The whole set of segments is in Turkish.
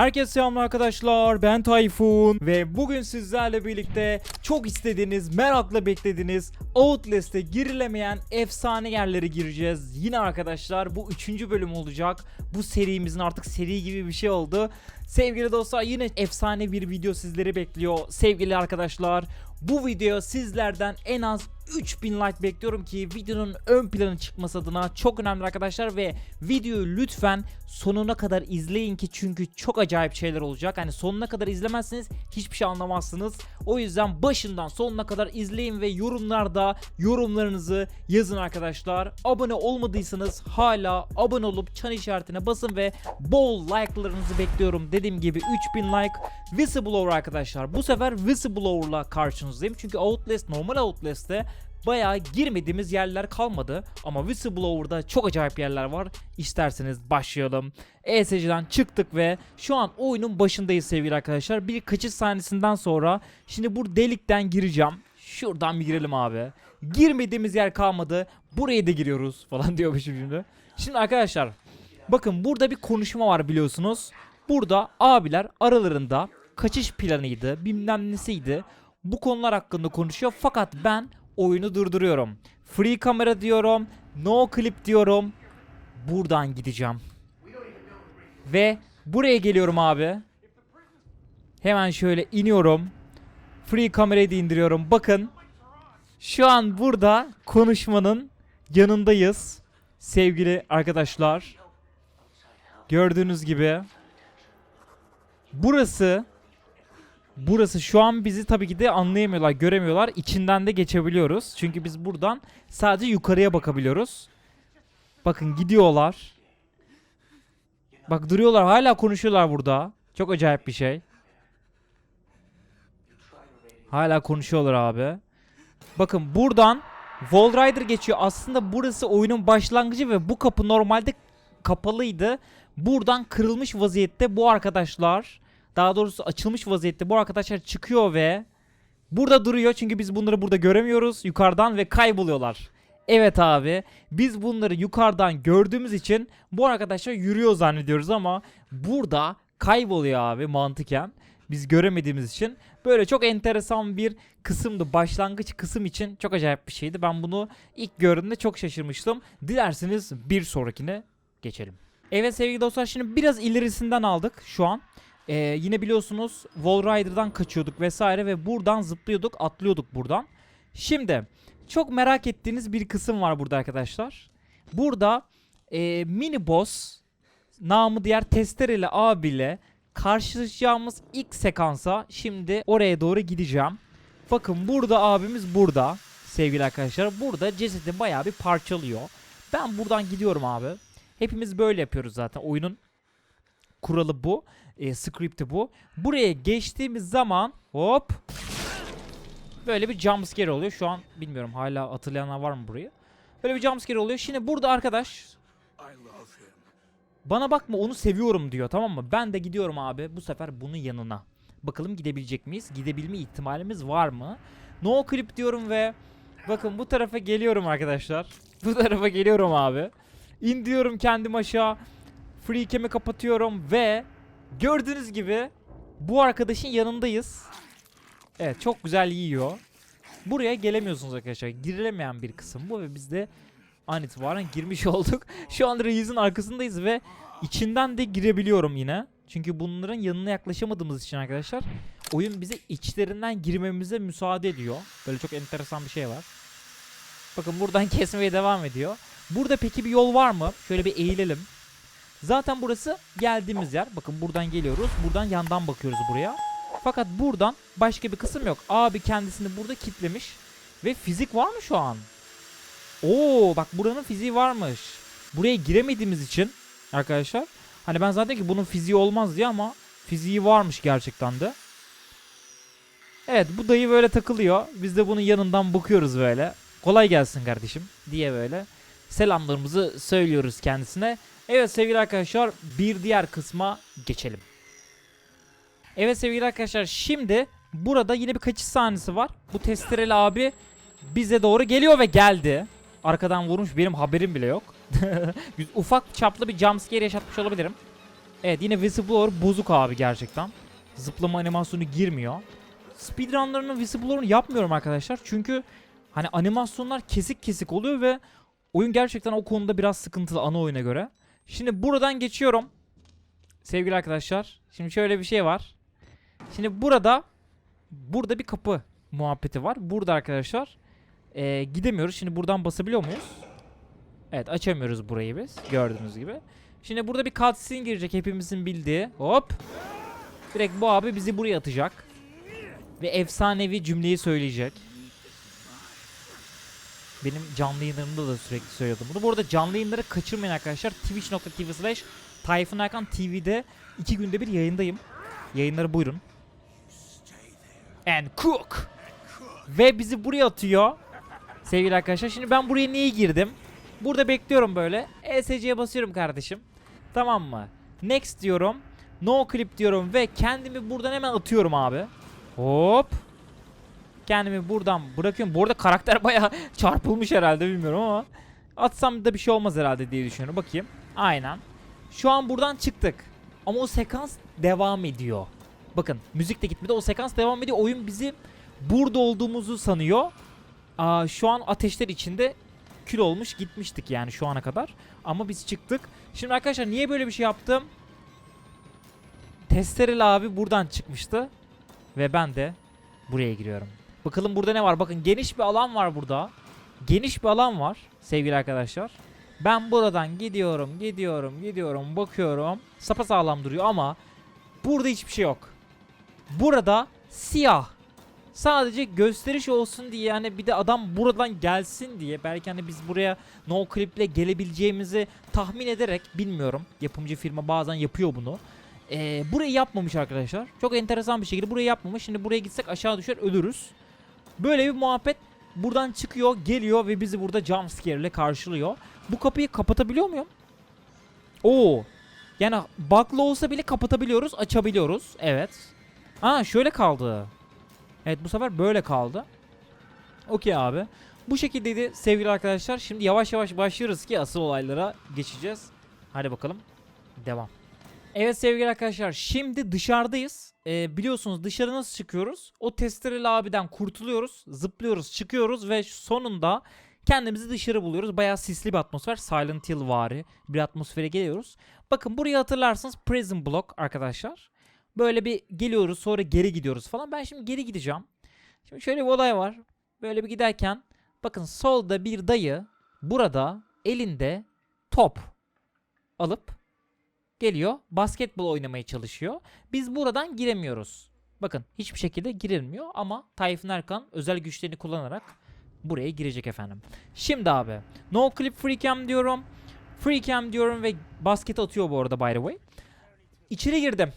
Herkese selamlar arkadaşlar ben Tayfun ve bugün sizlerle birlikte çok istediğiniz merakla beklediğiniz Outlast'e girilemeyen efsane yerlere gireceğiz. Yine arkadaşlar bu üçüncü bölüm olacak. Bu serimizin artık seri gibi bir şey oldu. Sevgili dostlar yine efsane bir video sizleri bekliyor. Sevgili arkadaşlar bu video sizlerden en az 3000 like bekliyorum ki videonun ön planı çıkması adına çok önemli arkadaşlar ve videoyu lütfen sonuna kadar izleyin ki çünkü çok acayip şeyler olacak. Hani sonuna kadar izlemezseniz hiçbir şey anlamazsınız. O yüzden başından sonuna kadar izleyin ve yorumlarda yorumlarınızı yazın arkadaşlar. Abone olmadıysanız hala abone olup çan işaretine basın ve bol like'larınızı bekliyorum. Dediğim gibi 3000 like Whistleblower arkadaşlar. Bu sefer Whistleblower'la karşınızdayım. Çünkü Outlast normal Outlast'te bayağı girmediğimiz yerler kalmadı. Ama Whistleblower'da çok acayip yerler var. İsterseniz başlayalım. ESC'den çıktık ve şu an oyunun başındayız sevgili arkadaşlar. Bir kaçış sahnesinden sonra şimdi bu delikten gireceğim. Şuradan bir girelim abi. Girmediğimiz yer kalmadı. Buraya da giriyoruz falan diyormuşum şimdi. Şimdi arkadaşlar bakın burada bir konuşma var biliyorsunuz. Burada abiler aralarında kaçış planıydı bilmem nesiydi. Bu konular hakkında konuşuyor fakat ben oyunu durduruyorum. Free kamera diyorum. No clip diyorum. Buradan gideceğim. Ve buraya geliyorum abi. Hemen şöyle iniyorum. Free kamerayı da indiriyorum. Bakın. Şu an burada konuşmanın yanındayız. Sevgili arkadaşlar. Gördüğünüz gibi. Burası Burası şu an bizi tabii ki de anlayamıyorlar, göremiyorlar. İçinden de geçebiliyoruz. Çünkü biz buradan sadece yukarıya bakabiliyoruz. Bakın gidiyorlar. Bak duruyorlar hala konuşuyorlar burada. Çok acayip bir şey. Hala konuşuyorlar abi. Bakın buradan Wall Rider geçiyor. Aslında burası oyunun başlangıcı ve bu kapı normalde kapalıydı. Buradan kırılmış vaziyette bu arkadaşlar daha doğrusu açılmış vaziyette bu arkadaşlar çıkıyor ve burada duruyor. Çünkü biz bunları burada göremiyoruz. Yukarıdan ve kayboluyorlar. Evet abi biz bunları yukarıdan gördüğümüz için bu arkadaşlar yürüyor zannediyoruz ama burada kayboluyor abi mantıken. Biz göremediğimiz için. Böyle çok enteresan bir kısımdı. Başlangıç kısım için çok acayip bir şeydi. Ben bunu ilk gördüğümde çok şaşırmıştım. Dilerseniz bir sonrakine geçelim. Evet sevgili dostlar şimdi biraz ilerisinden aldık şu an. Ee, yine biliyorsunuz Wall Rider'dan kaçıyorduk vesaire ve buradan zıplıyorduk, atlıyorduk buradan. Şimdi çok merak ettiğiniz bir kısım var burada arkadaşlar. Burada e, mini boss namı diğer testereli abiyle karşılaşacağımız ilk sekansa şimdi oraya doğru gideceğim. Bakın burada abimiz burada sevgili arkadaşlar. Burada cesedi bayağı bir parçalıyor. Ben buradan gidiyorum abi. Hepimiz böyle yapıyoruz zaten. Oyunun kuralı bu. E, script'i bu. Buraya geçtiğimiz zaman hop böyle bir jumpscare oluyor. Şu an bilmiyorum hala hatırlayanlar var mı burayı? Böyle bir jumpscare oluyor. Şimdi burada arkadaş bana bakma onu seviyorum diyor tamam mı? Ben de gidiyorum abi bu sefer bunun yanına. Bakalım gidebilecek miyiz? Gidebilme ihtimalimiz var mı? No clip diyorum ve bakın bu tarafa geliyorum arkadaşlar. Bu tarafa geliyorum abi. İn diyorum kendim aşağı. Free cam'i kapatıyorum ve gördüğünüz gibi bu arkadaşın yanındayız. Evet çok güzel yiyor. Buraya gelemiyorsunuz arkadaşlar. Girilemeyen bir kısım bu ve biz de an itibaren girmiş olduk. Şu an reisin arkasındayız ve içinden de girebiliyorum yine. Çünkü bunların yanına yaklaşamadığımız için arkadaşlar oyun bize içlerinden girmemize müsaade ediyor. Böyle çok enteresan bir şey var. Bakın buradan kesmeye devam ediyor. Burada peki bir yol var mı? Şöyle bir eğilelim. Zaten burası geldiğimiz yer. Bakın buradan geliyoruz. Buradan yandan bakıyoruz buraya. Fakat buradan başka bir kısım yok. Abi kendisini burada kitlemiş. Ve fizik var mı şu an? Oo bak buranın fiziği varmış. Buraya giremediğimiz için arkadaşlar. Hani ben zaten ki bunun fiziği olmaz diye ama fiziği varmış gerçekten de. Evet bu dayı böyle takılıyor. Biz de bunun yanından bakıyoruz böyle. Kolay gelsin kardeşim diye böyle selamlarımızı söylüyoruz kendisine. Evet sevgili arkadaşlar bir diğer kısma geçelim. Evet sevgili arkadaşlar şimdi burada yine bir kaçış sahnesi var. Bu testereli abi bize doğru geliyor ve geldi. Arkadan vurmuş benim haberim bile yok. Ufak çaplı bir jumpscare yaşatmış olabilirim. Evet yine Whistleblower bozuk abi gerçekten. Zıplama animasyonu girmiyor. Speedrunlarının Whistleblower'ını yapmıyorum arkadaşlar. Çünkü hani animasyonlar kesik kesik oluyor ve oyun gerçekten o konuda biraz sıkıntılı ana oyuna göre. Şimdi buradan geçiyorum. Sevgili arkadaşlar. Şimdi şöyle bir şey var. Şimdi burada burada bir kapı muhabbeti var. Burada arkadaşlar eee, gidemiyoruz. Şimdi buradan basabiliyor muyuz? Evet açamıyoruz burayı biz. Gördüğünüz gibi. Şimdi burada bir cutscene girecek hepimizin bildiği. Hop. Direkt bu abi bizi buraya atacak. Ve efsanevi cümleyi söyleyecek. Benim canlı yayınlarımda da sürekli söylüyordum bunu. Bu arada canlı yayınları kaçırmayın arkadaşlar. Twitch.tv slash Tayfun Erkan TV'de iki günde bir yayındayım. Yayınları buyurun. And cook. Ve bizi buraya atıyor. Sevgili arkadaşlar. Şimdi ben buraya niye girdim? Burada bekliyorum böyle. ESC'ye basıyorum kardeşim. Tamam mı? Next diyorum. No clip diyorum ve kendimi buradan hemen atıyorum abi. Hop. Kendimi buradan bırakıyorum. Bu arada karakter bayağı çarpılmış herhalde bilmiyorum ama. Atsam da bir şey olmaz herhalde diye düşünüyorum. Bakayım. Aynen. Şu an buradan çıktık. Ama o sekans devam ediyor. Bakın müzik de gitmedi. O sekans devam ediyor. Oyun bizi burada olduğumuzu sanıyor. Aa, şu an ateşler içinde kül olmuş gitmiştik yani şu ana kadar. Ama biz çıktık. Şimdi arkadaşlar niye böyle bir şey yaptım? Testereli abi buradan çıkmıştı. Ve ben de buraya giriyorum. Bakalım burada ne var? Bakın geniş bir alan var burada. Geniş bir alan var sevgili arkadaşlar. Ben buradan gidiyorum, gidiyorum, gidiyorum, bakıyorum. Sapa sağlam duruyor ama burada hiçbir şey yok. Burada siyah. Sadece gösteriş olsun diye yani bir de adam buradan gelsin diye belki hani biz buraya no clip'le gelebileceğimizi tahmin ederek bilmiyorum. Yapımcı firma bazen yapıyor bunu. Ee, burayı yapmamış arkadaşlar. Çok enteresan bir şekilde burayı yapmamış. Şimdi buraya gitsek aşağı düşer ölürüz. Böyle bir muhabbet buradan çıkıyor, geliyor ve bizi burada jumpscare ile karşılıyor. Bu kapıyı kapatabiliyor muyum? Oo. Yani bug'lı olsa bile kapatabiliyoruz, açabiliyoruz. Evet. Aa şöyle kaldı. Evet bu sefer böyle kaldı. Okey abi. Bu şekildeydi sevgili arkadaşlar. Şimdi yavaş yavaş başlıyoruz ki asıl olaylara geçeceğiz. Hadi bakalım. Devam. Evet sevgili arkadaşlar şimdi dışarıdayız. Ee, biliyorsunuz dışarı nasıl çıkıyoruz? O testereli abiden kurtuluyoruz. Zıplıyoruz çıkıyoruz ve sonunda kendimizi dışarı buluyoruz. Bayağı sisli bir atmosfer. Silent Hill vari bir atmosfere geliyoruz. Bakın burayı hatırlarsınız Prison Block arkadaşlar. Böyle bir geliyoruz sonra geri gidiyoruz falan. Ben şimdi geri gideceğim. Şimdi şöyle bir olay var. Böyle bir giderken bakın solda bir dayı burada elinde top alıp geliyor. Basketbol oynamaya çalışıyor. Biz buradan giremiyoruz. Bakın hiçbir şekilde girilmiyor ama Tayfun Erkan özel güçlerini kullanarak buraya girecek efendim. Şimdi abi no clip free cam diyorum. Free cam diyorum ve basket atıyor bu arada by the way. İçeri girdim.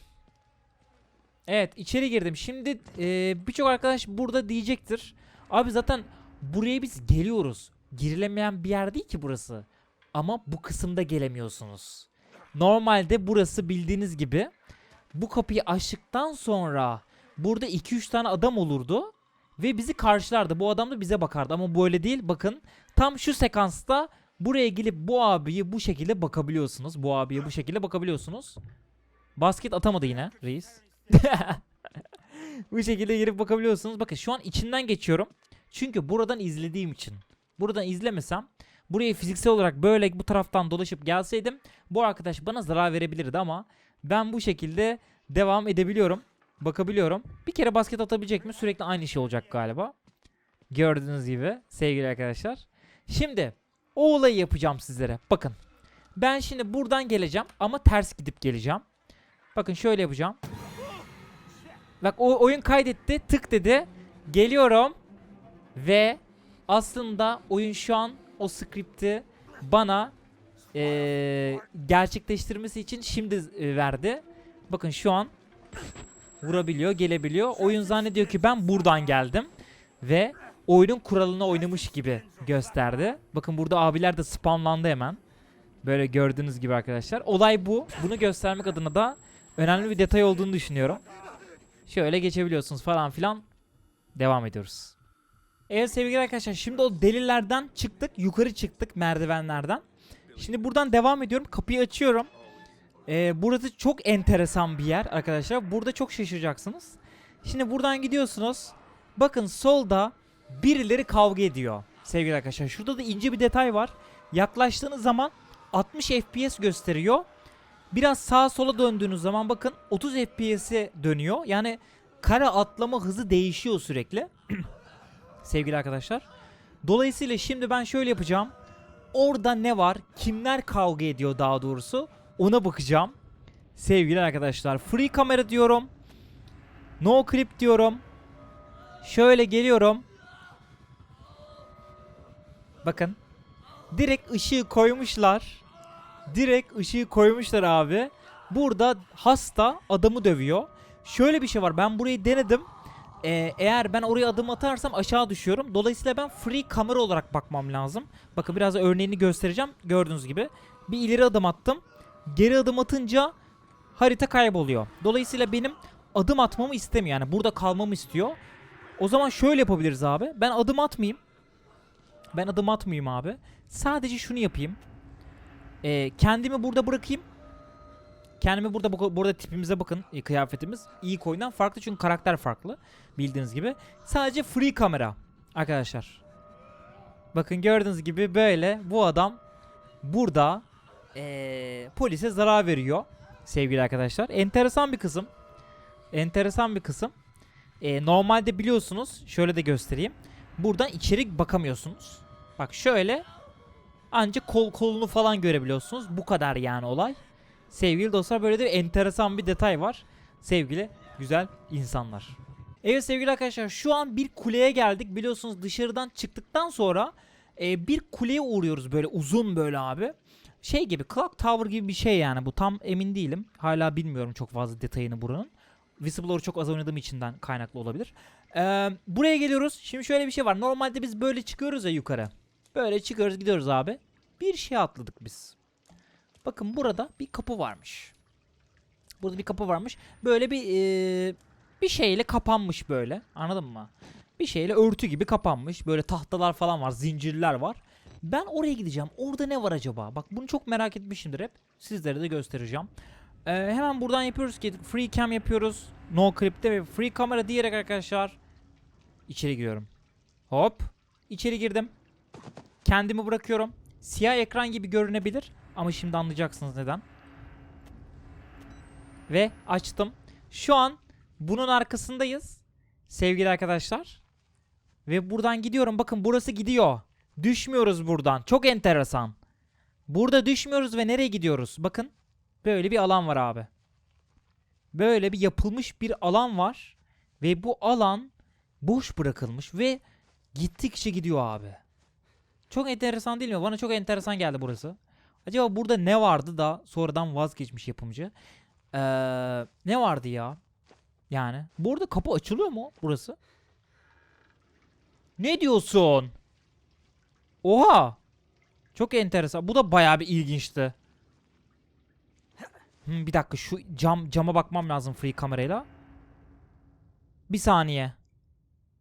Evet içeri girdim. Şimdi e, birçok arkadaş burada diyecektir. Abi zaten buraya biz geliyoruz. Girilemeyen bir yer değil ki burası. Ama bu kısımda gelemiyorsunuz. Normalde burası bildiğiniz gibi bu kapıyı açtıktan sonra burada 2-3 tane adam olurdu ve bizi karşılardı. Bu adam da bize bakardı ama böyle değil. Bakın tam şu sekansta buraya gelip bu abiyi bu şekilde bakabiliyorsunuz. Bu abiye bu şekilde bakabiliyorsunuz. Basket atamadı yine reis. bu şekilde girip bakabiliyorsunuz. Bakın şu an içinden geçiyorum. Çünkü buradan izlediğim için. Buradan izlemesem buraya fiziksel olarak böyle bu taraftan dolaşıp gelseydim bu arkadaş bana zarar verebilirdi ama ben bu şekilde devam edebiliyorum. Bakabiliyorum. Bir kere basket atabilecek mi? Sürekli aynı şey olacak galiba. Gördüğünüz gibi sevgili arkadaşlar. Şimdi o olayı yapacağım sizlere. Bakın. Ben şimdi buradan geleceğim ama ters gidip geleceğim. Bakın şöyle yapacağım. Bak o oyun kaydetti. Tık dedi. Geliyorum. Ve aslında oyun şu an o skripti bana eee, gerçekleştirmesi için şimdi e, verdi. Bakın şu an vurabiliyor, gelebiliyor. Oyun zannediyor ki ben buradan geldim ve oyunun kuralını oynamış gibi gösterdi. Bakın burada abiler de spamlandı hemen. Böyle gördüğünüz gibi arkadaşlar. Olay bu. Bunu göstermek adına da önemli bir detay olduğunu düşünüyorum. Şöyle geçebiliyorsunuz falan filan. Devam ediyoruz. Evet sevgili arkadaşlar şimdi o delilerden çıktık. Yukarı çıktık merdivenlerden. Şimdi buradan devam ediyorum. Kapıyı açıyorum. Ee, burası çok enteresan bir yer arkadaşlar. Burada çok şaşıracaksınız. Şimdi buradan gidiyorsunuz. Bakın solda birileri kavga ediyor. Sevgili arkadaşlar. Şurada da ince bir detay var. Yaklaştığınız zaman 60 FPS gösteriyor. Biraz sağa sola döndüğünüz zaman bakın 30 FPS'e dönüyor. Yani kare atlama hızı değişiyor sürekli. Sevgili arkadaşlar. Dolayısıyla şimdi ben şöyle yapacağım. Orada ne var? Kimler kavga ediyor daha doğrusu? Ona bakacağım. Sevgili arkadaşlar. Free kamera diyorum. No clip diyorum. Şöyle geliyorum. Bakın. Direkt ışığı koymuşlar. Direkt ışığı koymuşlar abi. Burada hasta adamı dövüyor. Şöyle bir şey var. Ben burayı denedim. Ee, eğer ben oraya adım atarsam aşağı düşüyorum. Dolayısıyla ben free kamera olarak bakmam lazım. Bakın biraz örneğini göstereceğim. Gördüğünüz gibi. Bir ileri adım attım. Geri adım atınca harita kayboluyor. Dolayısıyla benim adım atmamı istemiyor. Yani burada kalmamı istiyor. O zaman şöyle yapabiliriz abi. Ben adım atmayayım. Ben adım atmayayım abi. Sadece şunu yapayım. Ee, kendimi burada bırakayım. Kendimi burada bu- burada tipimize bakın. e, kıyafetimiz iyi koyundan farklı çünkü karakter farklı. Bildiğiniz gibi. Sadece free kamera arkadaşlar. Bakın gördüğünüz gibi böyle bu adam burada ee, polise zarar veriyor sevgili arkadaşlar. Enteresan bir kısım. Enteresan bir kısım. Ee, normalde biliyorsunuz şöyle de göstereyim. Buradan içeri bakamıyorsunuz. Bak şöyle ancak kol kolunu falan görebiliyorsunuz. Bu kadar yani olay. Sevgili dostlar böyle de enteresan bir detay var. Sevgili güzel insanlar. Evet sevgili arkadaşlar şu an bir kuleye geldik. Biliyorsunuz dışarıdan çıktıktan sonra e, bir kuleye uğruyoruz böyle uzun böyle abi. Şey gibi Clock Tower gibi bir şey yani bu tam emin değilim. Hala bilmiyorum çok fazla detayını buranın. Whistleblower çok az oynadığım içinden kaynaklı olabilir. Ee, buraya geliyoruz. Şimdi şöyle bir şey var. Normalde biz böyle çıkıyoruz ya yukarı. Böyle çıkıyoruz gidiyoruz abi. Bir şey atladık biz. Bakın burada bir kapı varmış. Burada bir kapı varmış. Böyle bir eee, bir şeyle kapanmış böyle. Anladın mı? Bir şeyle örtü gibi kapanmış. Böyle tahtalar falan var, zincirler var. Ben oraya gideceğim. Orada ne var acaba? Bak bunu çok merak etmişimdir hep. Sizlere de göstereceğim. Ee, hemen buradan yapıyoruz ki free cam yapıyoruz. No clip'te ve free kamera diyerek arkadaşlar içeri giriyorum. Hop. İçeri girdim. Kendimi bırakıyorum. Siyah ekran gibi görünebilir ama şimdi anlayacaksınız neden. Ve açtım. Şu an bunun arkasındayız. Sevgili arkadaşlar. Ve buradan gidiyorum. Bakın burası gidiyor. Düşmüyoruz buradan. Çok enteresan. Burada düşmüyoruz ve nereye gidiyoruz? Bakın. Böyle bir alan var abi. Böyle bir yapılmış bir alan var. Ve bu alan boş bırakılmış ve gittikçe gidiyor abi. Çok enteresan değil mi? Bana çok enteresan geldi burası. Acaba burada ne vardı da sonradan vazgeçmiş yapımcı? Ee, ne vardı ya? Yani. Bu arada kapı açılıyor mu burası? Ne diyorsun? Oha! Çok enteresan. Bu da bayağı bir ilginçti. Hmm, bir dakika şu cam cama bakmam lazım free kamerayla. Bir saniye.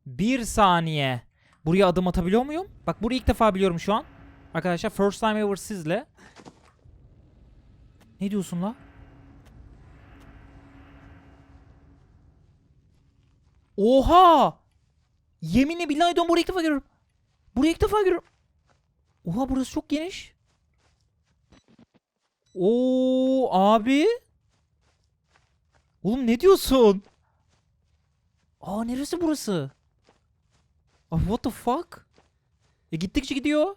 Bir saniye. Buraya adım atabiliyor muyum? Bak burayı ilk defa biliyorum şu an. Arkadaşlar first time ever sizle. Ne diyorsun la? Oha! Yeminle billahi diyorum burayı ilk defa görüyorum. Burayı ilk defa görüyorum. Oha burası çok geniş. Oo abi. Oğlum ne diyorsun? Aa neresi burası? Abi what the fuck? E gittikçe gidiyor.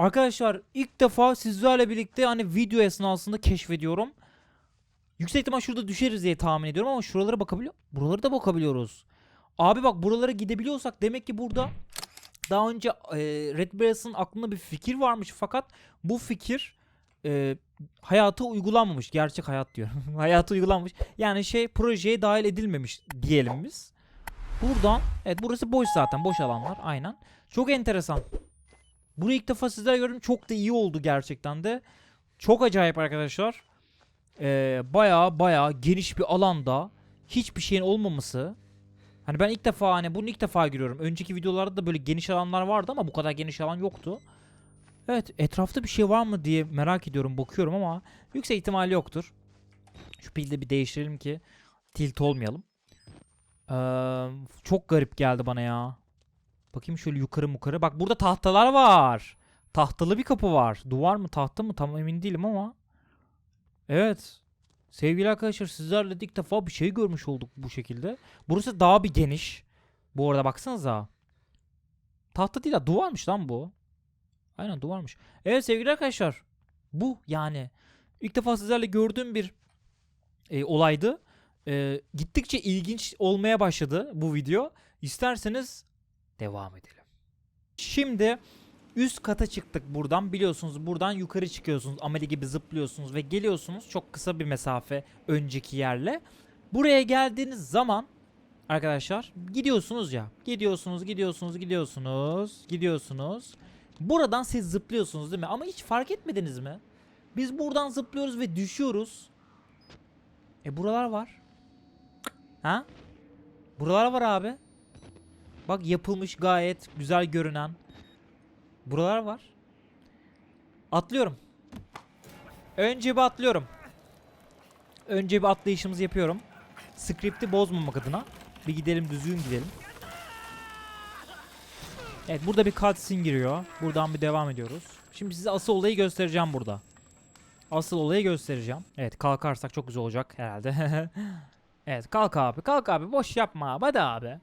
Arkadaşlar ilk defa sizlerle birlikte hani video esnasında keşfediyorum. Yüksek ihtimal şurada düşeriz diye tahmin ediyorum ama şuralara bakabiliyor. Buralara da bakabiliyoruz. Abi bak buralara gidebiliyorsak demek ki burada daha önce e, Red Bears'ın aklında bir fikir varmış fakat bu fikir e, hayata uygulanmamış. Gerçek hayat diyorum. hayata uygulanmış. Yani şey projeye dahil edilmemiş diyelim biz. Buradan evet burası boş zaten boş alanlar aynen. Çok enteresan. Burayı ilk defa sizler gördüm. Çok da iyi oldu gerçekten de. Çok acayip arkadaşlar. Ee, baya baya geniş bir alanda hiçbir şeyin olmaması. Hani ben ilk defa hani bunu ilk defa görüyorum. Önceki videolarda da böyle geniş alanlar vardı ama bu kadar geniş alan yoktu. Evet etrafta bir şey var mı diye merak ediyorum bakıyorum ama yüksek ihtimal yoktur. Şu pilde bir değiştirelim ki tilt olmayalım. Ee, çok garip geldi bana ya. Bakayım şöyle yukarı yukarı. Bak burada tahtalar var. Tahtalı bir kapı var. Duvar mı tahta mı tam emin değilim ama. Evet. Sevgili arkadaşlar sizlerle ilk defa bir şey görmüş olduk bu şekilde. Burası daha bir geniş. Bu arada baksanıza. Tahta değil de duvarmış lan bu. Aynen duvarmış. Evet sevgili arkadaşlar. Bu yani. İlk defa sizlerle gördüğüm bir e, olaydı. E, gittikçe ilginç olmaya başladı bu video. İsterseniz devam edelim. Şimdi üst kata çıktık buradan. Biliyorsunuz buradan yukarı çıkıyorsunuz. Ameli gibi zıplıyorsunuz ve geliyorsunuz çok kısa bir mesafe önceki yerle. Buraya geldiğiniz zaman arkadaşlar gidiyorsunuz ya. Gidiyorsunuz, gidiyorsunuz, gidiyorsunuz, gidiyorsunuz. Buradan siz zıplıyorsunuz değil mi? Ama hiç fark etmediniz mi? Biz buradan zıplıyoruz ve düşüyoruz. E buralar var. Ha? Buralar var abi. Bak yapılmış gayet güzel görünen. Buralar var. Atlıyorum. Önce bir atlıyorum. Önce bir atlayışımızı yapıyorum. Script'i bozmamak adına. Bir gidelim düzgün gidelim. Evet burada bir cutscene giriyor. Buradan bir devam ediyoruz. Şimdi size asıl olayı göstereceğim burada. Asıl olayı göstereceğim. Evet kalkarsak çok güzel olacak herhalde. evet kalk abi kalk abi boş yapma hadi abi.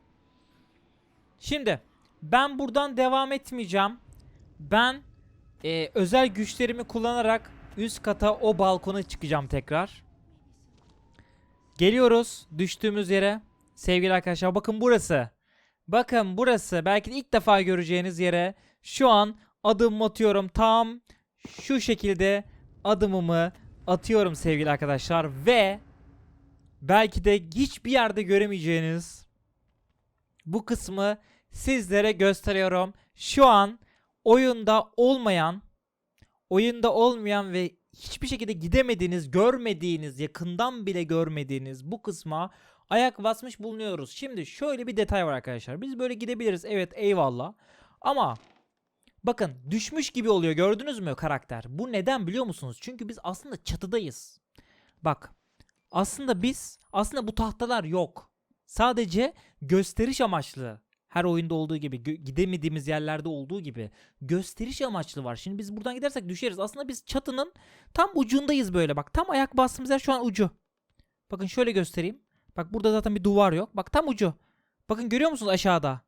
Şimdi ben buradan devam etmeyeceğim. Ben e, özel güçlerimi kullanarak üst kata o balkona çıkacağım tekrar. Geliyoruz düştüğümüz yere. Sevgili arkadaşlar bakın burası. Bakın burası belki de ilk defa göreceğiniz yere şu an adım atıyorum tam şu şekilde adımımı atıyorum sevgili arkadaşlar ve belki de hiçbir yerde göremeyeceğiniz bu kısmı sizlere gösteriyorum. Şu an oyunda olmayan, oyunda olmayan ve hiçbir şekilde gidemediğiniz, görmediğiniz, yakından bile görmediğiniz bu kısma ayak basmış bulunuyoruz. Şimdi şöyle bir detay var arkadaşlar. Biz böyle gidebiliriz. Evet eyvallah. Ama bakın düşmüş gibi oluyor gördünüz mü karakter? Bu neden biliyor musunuz? Çünkü biz aslında çatıdayız. Bak aslında biz aslında bu tahtalar yok. Sadece gösteriş amaçlı her oyunda olduğu gibi gidemediğimiz yerlerde olduğu gibi gösteriş amaçlı var. Şimdi biz buradan gidersek düşeriz. Aslında biz çatının tam ucundayız böyle bak. Tam ayak bastığımız yer şu an ucu. Bakın şöyle göstereyim. Bak burada zaten bir duvar yok. Bak tam ucu. Bakın görüyor musunuz aşağıda?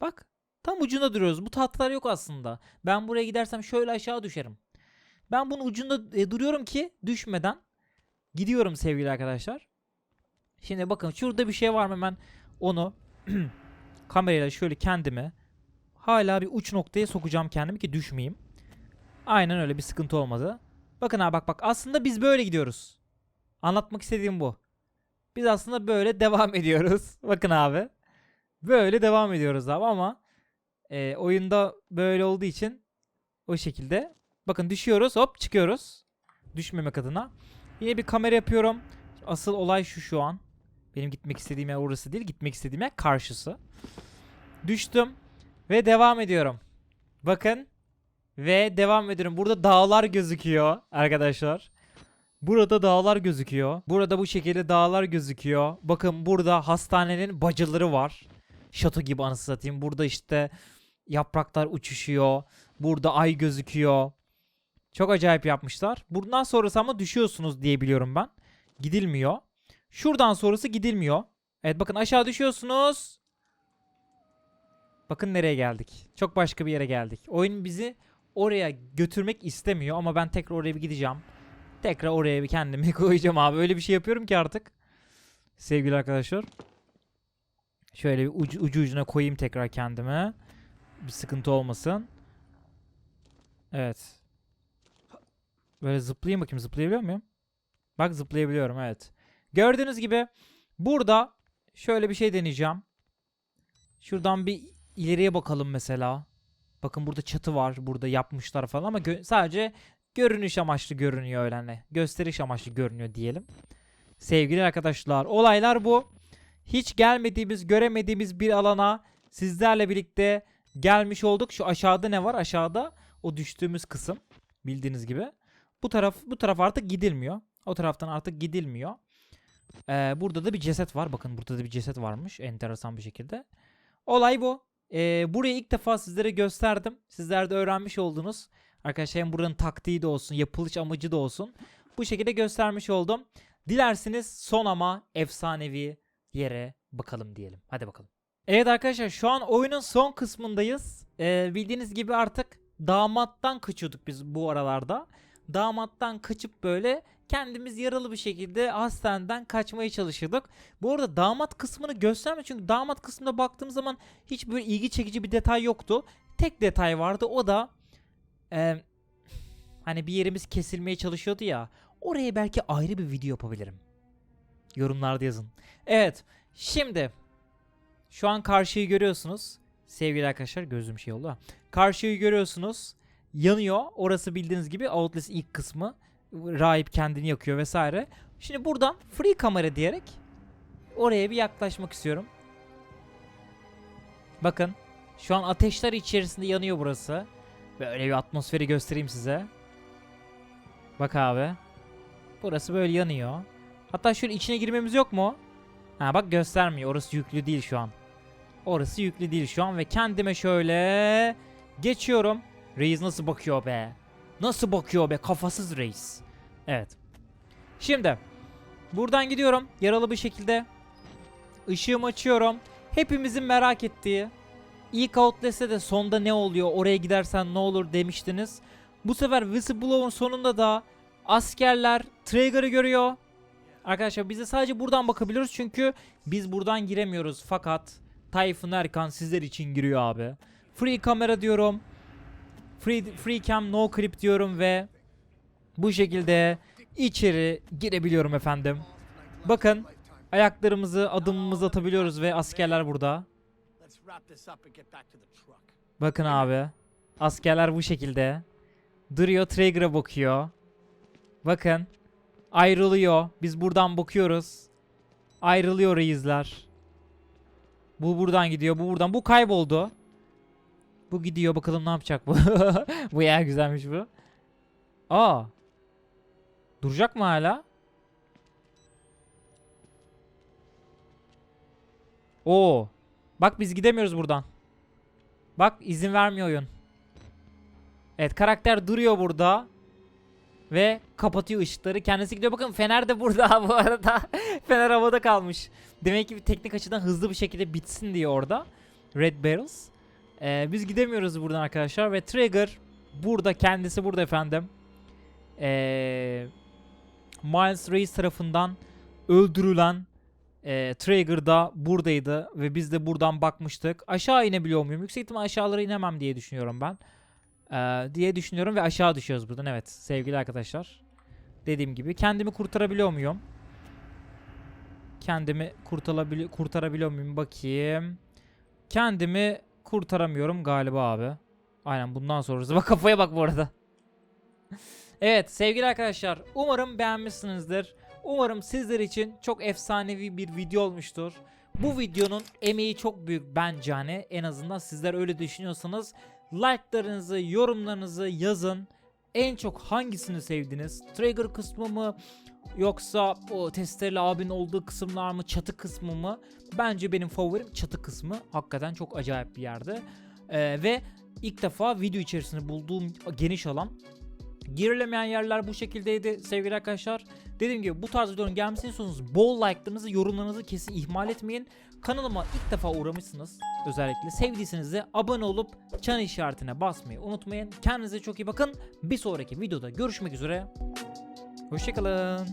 Bak tam ucunda duruyoruz. Bu tahtalar yok aslında. Ben buraya gidersem şöyle aşağı düşerim. Ben bunun ucunda e, duruyorum ki düşmeden gidiyorum sevgili arkadaşlar. Şimdi bakın şurada bir şey var mı hemen onu kamerayla şöyle kendimi hala bir uç noktaya sokacağım kendimi ki düşmeyeyim. Aynen öyle bir sıkıntı olmadı. Bakın abi bak bak aslında biz böyle gidiyoruz. Anlatmak istediğim bu. Biz aslında böyle devam ediyoruz. Bakın abi. Böyle devam ediyoruz abi ama e, oyunda böyle olduğu için o şekilde. Bakın düşüyoruz hop çıkıyoruz. Düşmemek adına. Yine bir kamera yapıyorum. Asıl olay şu şu an. Benim gitmek istediğim yer orası değil. Gitmek istediğim yer karşısı. Düştüm. Ve devam ediyorum. Bakın. Ve devam ediyorum. Burada dağlar gözüküyor arkadaşlar. Burada dağlar gözüküyor. Burada bu şekilde dağlar gözüküyor. Bakın burada hastanenin bacıları var. Şato gibi anasını satayım. Burada işte yapraklar uçuşuyor. Burada ay gözüküyor. Çok acayip yapmışlar. Buradan sonrası ama düşüyorsunuz diye biliyorum ben. Gidilmiyor. Şuradan sonrası gidilmiyor. Evet bakın aşağı düşüyorsunuz. Bakın nereye geldik. Çok başka bir yere geldik. Oyun bizi oraya götürmek istemiyor ama ben tekrar oraya bir gideceğim. Tekrar oraya bir kendimi koyacağım abi. Öyle bir şey yapıyorum ki artık. Sevgili arkadaşlar. Şöyle bir ucu, ucu ucuna koyayım tekrar kendime. Bir sıkıntı olmasın. Evet. Böyle zıplayayım bakayım. Zıplayabiliyor muyum? Bak zıplayabiliyorum evet. Gördüğünüz gibi burada şöyle bir şey deneyeceğim. Şuradan bir ileriye bakalım mesela. Bakın burada çatı var. Burada yapmışlar falan ama gö- sadece görünüş amaçlı görünüyor öyle hani. Gösteriş amaçlı görünüyor diyelim. Sevgili arkadaşlar olaylar bu. Hiç gelmediğimiz, göremediğimiz bir alana sizlerle birlikte gelmiş olduk. Şu aşağıda ne var? Aşağıda O düştüğümüz kısım bildiğiniz gibi. Bu taraf bu taraf artık gidilmiyor. O taraftan artık gidilmiyor. Ee, burada da bir ceset var. Bakın burada da bir ceset varmış. Enteresan bir şekilde. Olay bu. Ee, burayı ilk defa sizlere gösterdim. Sizler de öğrenmiş oldunuz. Arkadaşlar hem buranın taktiği de olsun, yapılış amacı da olsun. Bu şekilde göstermiş oldum. Dilerseniz son ama efsanevi yere bakalım diyelim. Hadi bakalım. Evet arkadaşlar şu an oyunun son kısmındayız. Ee, bildiğiniz gibi artık damattan kaçıyorduk biz bu aralarda. Damattan kaçıp böyle kendimiz yaralı bir şekilde hastaneden kaçmaya çalışıyorduk. Bu arada damat kısmını gösterme çünkü damat kısmına baktığım zaman hiç böyle ilgi çekici bir detay yoktu. Tek detay vardı o da e, hani bir yerimiz kesilmeye çalışıyordu ya. Oraya belki ayrı bir video yapabilirim. Yorumlarda yazın. Evet şimdi şu an karşıyı görüyorsunuz. Sevgili arkadaşlar gözüm şey oldu. Karşıyı görüyorsunuz. Yanıyor. Orası bildiğiniz gibi Outlast ilk kısmı. Rahip kendini yakıyor vesaire. Şimdi buradan free kamera diyerek oraya bir yaklaşmak istiyorum. Bakın şu an ateşler içerisinde yanıyor burası. Böyle bir atmosferi göstereyim size. Bak abi. Burası böyle yanıyor. Hatta şöyle içine girmemiz yok mu? Ha bak göstermiyor. Orası yüklü değil şu an. Orası yüklü değil şu an ve kendime şöyle geçiyorum. Reis nasıl bakıyor be? Nasıl bakıyor be kafasız reis. Evet. Şimdi buradan gidiyorum yaralı bir şekilde. Işığımı açıyorum. Hepimizin merak ettiği ilk Outlast'te de sonda ne oluyor oraya gidersen ne olur demiştiniz. Bu sefer Whistleblow'un sonunda da askerler Trigger'ı görüyor. Arkadaşlar biz de sadece buradan bakabiliyoruz çünkü biz buradan giremiyoruz fakat Tayfun Erkan sizler için giriyor abi. Free kamera diyorum. Free, free cam no clip diyorum ve bu şekilde içeri girebiliyorum efendim. Bakın ayaklarımızı adımımızı atabiliyoruz ve askerler burada. Bakın abi. Askerler bu şekilde. Duruyor Trigger'a bakıyor. Bakın. Ayrılıyor. Biz buradan bakıyoruz. Ayrılıyor reisler. Bu buradan gidiyor. Bu buradan. Bu kayboldu. Bu gidiyor. Bakalım ne yapacak bu. bu ya güzelmiş bu. Aa. Duracak mı hala? Oo. Bak biz gidemiyoruz buradan. Bak izin vermiyor oyun. Evet karakter duruyor burada. Ve kapatıyor ışıkları. Kendisi gidiyor. Bakın Fener de burada bu arada. Fener havada kalmış. Demek ki bir teknik açıdan hızlı bir şekilde bitsin diye orada. Red Barrels. Ee, biz gidemiyoruz buradan arkadaşlar. Ve Trigger burada. Kendisi burada efendim. Ee, Miles Reis tarafından öldürülen e, Trigger da buradaydı ve biz de buradan bakmıştık. Aşağı inebiliyor muyum? Yüksek ihtimal aşağılara inemem diye düşünüyorum ben. Ee, diye düşünüyorum ve aşağı düşüyoruz buradan. Evet sevgili arkadaşlar. Dediğim gibi kendimi kurtarabiliyor muyum? Kendimi kurtarabili kurtarabiliyor muyum? Bakayım. Kendimi kurtaramıyorum galiba abi. Aynen bundan sonrası. Bak kafaya bak bu arada. evet sevgili arkadaşlar. Umarım beğenmişsinizdir. Umarım sizler için çok efsanevi bir video olmuştur. Bu videonun emeği çok büyük bence hani en azından sizler öyle düşünüyorsanız like'larınızı, yorumlarınızı yazın. En çok hangisini sevdiniz? Trigger kısmı mı yoksa o testereli abinin olduğu kısımlar mı, çatı kısmı mı? Bence benim favorim çatı kısmı. Hakikaten çok acayip bir yerde. Ee, ve ilk defa video içerisinde bulduğum geniş alan Girilemeyen yerler bu şekildeydi sevgili arkadaşlar. Dediğim gibi bu tarz videoların gelmesini istiyorsanız bol like'larınızı, yorumlarınızı kesin ihmal etmeyin. Kanalıma ilk defa uğramışsınız özellikle. Sevdiyseniz de abone olup çan işaretine basmayı unutmayın. Kendinize çok iyi bakın. Bir sonraki videoda görüşmek üzere. Hoşçakalın.